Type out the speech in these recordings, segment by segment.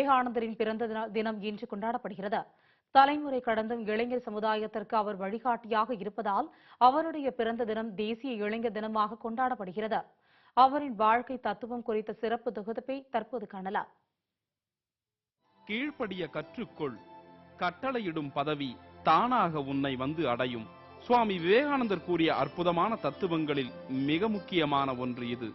விவேகானந்தரின் பிறந்த தினம் இன்று கொண்டாடப்படுகிறது. தலைமுறை கடந்தும் இளைஞர் சமுதாயத்திற்கு அவர் வழிகாட்டியாக இருப்பதால் அவருடைய பிறந்த தினம் தேசிய இளைஞர் தினமாக கொண்டாடப்படுகிறது. அவரின் வாழ்க்கை தத்துவம் குறித்த சிறப்பு தொகுப்பை தற்போது காணலாம். கீழ்ப்படிய கற்றுக்கொள். கட்டளையிடும் பதவி தானாக உன்னை வந்து அடையும். சுவாமி விவேகானந்தர் கூறிய அற்புதமான தத்துவங்களில் மிக முக்கியமான ஒன்று இது.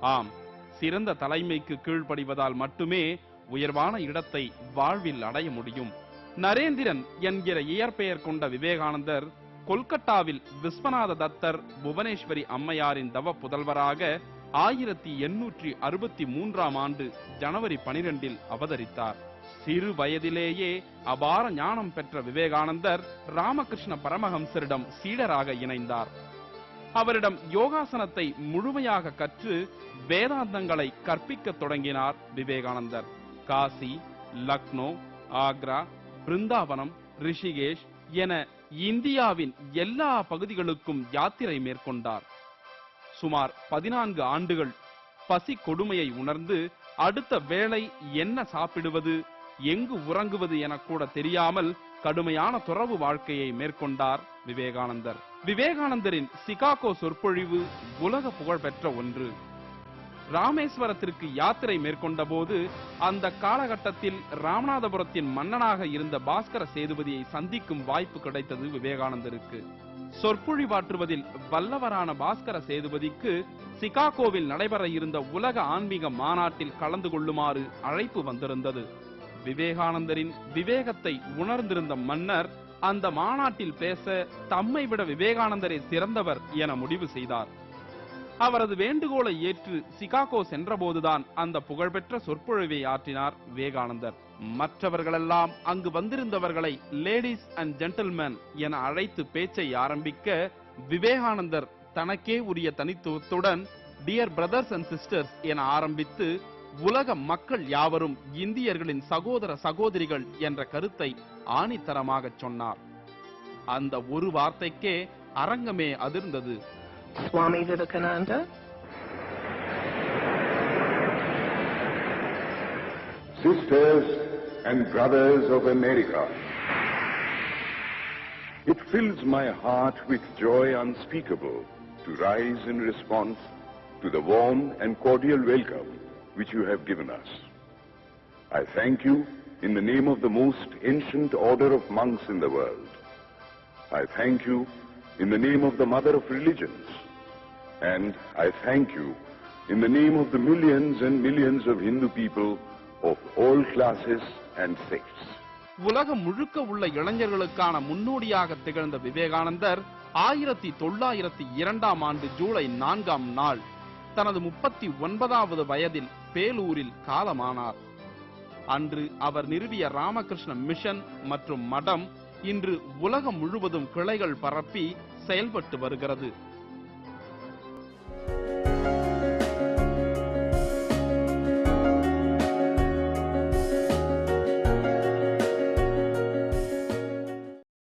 ஆம் சிறந்த தலைமைக்கு கீழ்ப்படிவதால் மட்டுமே உயர்வான இடத்தை வாழ்வில் அடைய முடியும். நரேந்திரன் என்கிற இயற்பெயர் கொண்ட விவேகானந்தர் கொல்கத்தாவில் விஸ்வநாத தத்தர் புவனேஸ்வரி அம்மையாரின் தவ புதல்வராக ஆயிரத்தி எண்ணூற்றி அறுபத்தி மூன்றாம் ஆண்டு ஜனவரி பனிரெண்டில் அவதரித்தார். சிறு வயதிலேயே அபார ஞானம் பெற்ற விவேகானந்தர் ராமகிருஷ்ண பரமஹம்சரிடம் சீடராக இணைந்தார். அவரிடம் யோகாசனத்தை முழுமையாக கற்று வேதாந்தங்களை கற்பிக்கத் தொடங்கினார் விவேகானந்தர். காசி லக்னோ ஆக்ரா பிருந்தாவனம் ரிஷிகேஷ் என இந்தியாவின் எல்லா பகுதிகளுக்கும் யாத்திரை மேற்கொண்டார். சுமார் பதினான்கு ஆண்டுகள் பசி கொடுமையை உணர்ந்து அடுத்த வேளை என்ன சாப்பிடுவது எங்கு உறங்குவது என கூட தெரியாமல் கடுமையான துறவு வாழ்க்கையை மேற்கொண்டார் விவேகானந்தர். விவேகானந்தரின் சிகாகோ சொற்பொழிவு உலக புகழ் பெற்ற ஒன்று. ராமேஸ்வரத்திற்கு யாத்திரை மேற்கொண்ட போது அந்த காலகட்டத்தில் ராமநாதபுரத்தின் மன்னனாக இருந்த பாஸ்கர சேதுபதியை சந்திக்கும் வாய்ப்பு கிடைத்தது விவேகானந்தருக்கு. சொற்பொழிவாற்றுவதில் வல்லவரான பாஸ்கர சேதுபதிக்கு சிகாகோவில் நடைபெற இருந்த உலக ஆன்மீக மாநாட்டில் கலந்து கொள்ளுமாறு அழைப்பு வந்திருந்தது. விவேகானந்தரின் விவேகத்தை உணர்ந்திருந்த மன்னர் அந்த மாநாட்டில் பேச தம்மை விட விவேகானந்தரே சிறந்தவர் என முடிவு செய்தார். அவரது வேண்டுகோளை ஏற்று சிகாகோ சென்றபோதுதான் அந்த புகழ்பெற்ற சொற்பொழிவை ஆற்றினார் விவேகானந்தர். மற்றவர்களெல்லாம் அங்கு வந்திருந்தவர்களை லேடிஸ் அண்ட் ஜென்டில்மேன் என அழைத்து பேச்சை ஆரம்பிக்க விவேகானந்தர் தனக்கே உரிய தனித்துவத்துடன் டியர் பிரதர்ஸ் அண்ட் சிஸ்டர்ஸ் என ஆரம்பித்து உலக மக்கள் யாவரும் இந்தியர்களின் சகோதர சகோதரிகள் என்ற கருத்தை ஆணித்தரமாகச் சொன்னார். அந்த ஒரு வார்த்தைக்கே அரங்கமே அதிர்ந்தது. Swami Vivekananda. Sisters and brothers of America, it fills my heart with joy unspeakable to rise in response to the warm and cordial welcome which you have given us. I thank you in the name of the most ancient order of monks in the world. I thank you in the name of the mother of religions. And I thank you in the name of the millions and millions of Hindu people of all classes and sects. உலகம் முழுக்க உள்ள இளைஞர்களுக்கான முன்னோடியாக திகழ்ந்த விவேகானந்தர் ஆயிரத்தி தொள்ளாயிரத்தி இரண்டாம் ஆண்டு ஜூலை நான்காம் நாள் தனது முப்பத்தி ஒன்பதாவது வயதில் பேலூரில் காலமானார் அன்று அவர் நிறுவிய ராமகிருஷ்ண மிஷன் மற்றும் மடம் இன்று உலகம் முழுவதும் கிளைகள் பரப்பி செயல்பட்டு வருகிறது.